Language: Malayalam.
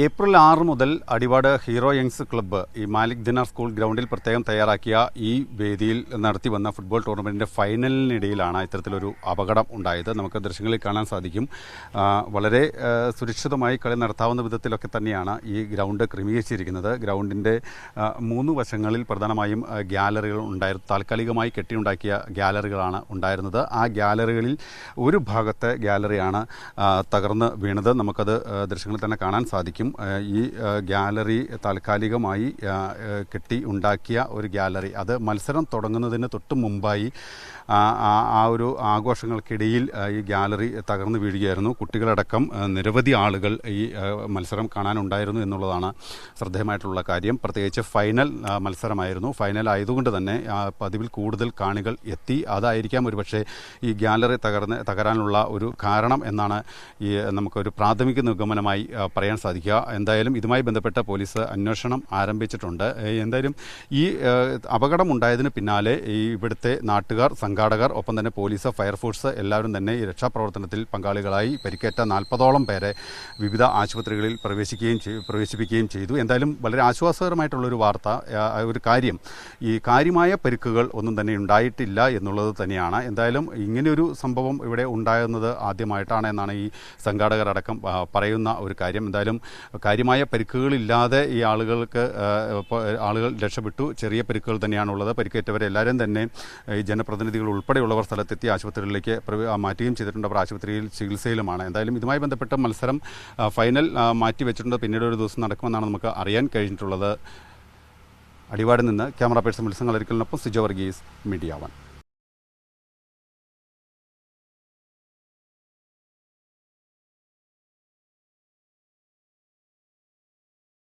ഏപ്രിൽ ആറ് മുതൽ അടിവാട് ഹീറോ യങ്സ് ക്ലബ്ബ് ഈ മാലിക് ദിനാർ സ്കൂൾ ഗ്രൗണ്ടിൽ പ്രത്യേകം തയ്യാറാക്കിയ ഈ വേദിയിൽ നടത്തി വന്ന ഫുട്ബോൾ ടൂർണമെന്റിന്റെ ഫൈനലിനിടയിലാണ് ഇത്തരത്തിലൊരു അപകടം ഉണ്ടായത്. നമുക്ക് ദൃശ്യങ്ങളിൽ കാണാൻ സാധിക്കും. വളരെ സുരക്ഷിതമായി കളി നടത്താവുന്ന വിധത്തിലൊക്കെ തന്നെയാണ് ഈ ഗ്രൗണ്ട് ക്രമീകരിച്ചിരിക്കുന്നത്. ഗ്രൗണ്ടിന്റെ മൂന്ന് വശങ്ങളിൽ പ്രധാനമായും ഗ്യാലറികൾ ഉണ്ടായിരുന്നു താൽക്കാലികമായി കെട്ടിയുണ്ടാക്കിയ ഗ്യാലറികളാണ് ഉണ്ടായിരുന്നത്. ആ ഗ്യാലറികളിൽ ഒരു ഭാഗത്തെ ഗ്യാലറിയാണ് തകർന്ന് വീണത്. നമുക്കത് ദൃശ്യങ്ങളിൽ തന്നെ കാണാൻ സാധിക്കും. ആ, ഈ ഗാലറി താൽക്കാലികമായി കെട്ടി ഉണ്ടാക്കിയ ഒരു ഗ്യാലറി അത് മത്സരം തുടങ്ങുന്നതിന് തൊട്ട് മുമ്പായി ആ, ഒരു ആഘോഷങ്ങൾക്കിടയിൽ ഈ ഗ്യാലറി തകർന്നു വീഴുകയായിരുന്നു. കുട്ടികളടക്കം നിരവധി ആളുകൾ ഈ മത്സരം കാണാനുണ്ടായിരുന്നു എന്നുള്ളതാണ് ശ്രദ്ധേയമായിട്ടുള്ള കാര്യം. പ്രത്യേകിച്ച് ഫൈനൽ മത്സരമായിരുന്നു. ഫൈനൽ ആയതുകൊണ്ട് തന്നെ പതിവിൽ കൂടുതൽ കാണികൾ എത്തി. അതായിരിക്കാം ഒരുപക്ഷെ ഈ ഗ്യാലറി തകർന്ന് തകരാനുള്ള ഒരു കാരണം എന്നാണ് ഈ നമുക്കൊരു പ്രാഥമിക നിഗമനമായി പറയാൻ സാധിക്കുക. എന്തായാലും ഇതുമായി ബന്ധപ്പെട്ട പോലീസ് അന്വേഷണം ആരംഭിച്ചിട്ടുണ്ട്. എന്തായാലും ഈ അപകടമുണ്ടായതിന് പിന്നാലെ ഈ ഇവിടുത്തെ നാട്ടുകാർ സംഘാടകർ ഒപ്പം തന്നെ പോലീസ് ഫയർഫോഴ്സ് എല്ലാവരും തന്നെ ഈ രക്ഷാപ്രവർത്തനത്തിൽ പങ്കാളികളായി പരിക്കേറ്റ നാൽപ്പതോളം പേരെ വിവിധ ആശുപത്രികളിൽ പ്രവേശിക്കുകയും പ്രവേശിപ്പിക്കുകയും ചെയ്തു. എന്തായാലും വളരെ ആശ്വാസകരമായിട്ടുള്ളൊരു വാർത്ത ഒരു കാര്യം ഈ കാര്യമായ പരിക്കുകൾ ഒന്നും തന്നെ ഉണ്ടായിട്ടില്ല എന്നുള്ളത് തന്നെയാണ്. എന്തായാലും ഇങ്ങനെയൊരു സംഭവം ഇവിടെ ഉണ്ടാകുന്നത് ആദ്യമായിട്ടാണ് എന്നാണ് ഈ സംഘാടകരടക്കം പറയുന്ന ഒരു കാര്യം. എന്തായാലും കാര്യമായ പരിക്കുകളില്ലാതെ ഈ ആളുകൾക്ക് ആളുകൾ രക്ഷപ്പെട്ടു. ചെറിയ പരിക്കുകൾ തന്നെയാണുള്ളത്. പരിക്കേറ്റവരെ എല്ലാവരും തന്നെ ഈ ജനപ്രതിനിധികൾ ഉൾപ്പെടെയുള്ളവർ സ്ഥലത്തെത്തി ആശുപത്രികളിലേക്ക് മാറ്റുകയും ചെയ്തിട്ടുണ്ട്. അവർ ആശുപത്രിയിൽ ചികിത്സയിലുമാണ്. എന്തായാലും ഇതുമായി ബന്ധപ്പെട്ട മത്സരം ഫൈനൽ മാറ്റി വെച്ചിട്ടുണ്ട്. പിന്നീട് ഒരു ദിവസം നടക്കുമെന്നാണ് നമുക്ക് അറിയാൻ കഴിഞ്ഞിട്ടുള്ളത്. അടിവാടിൽ നിന്ന് ക്യാമറ പേഴ്സൺ വിൽസൺ കളരിക്കലിനൊപ്പം സിജോ വർഗീസ് മീഡിയ വൺ.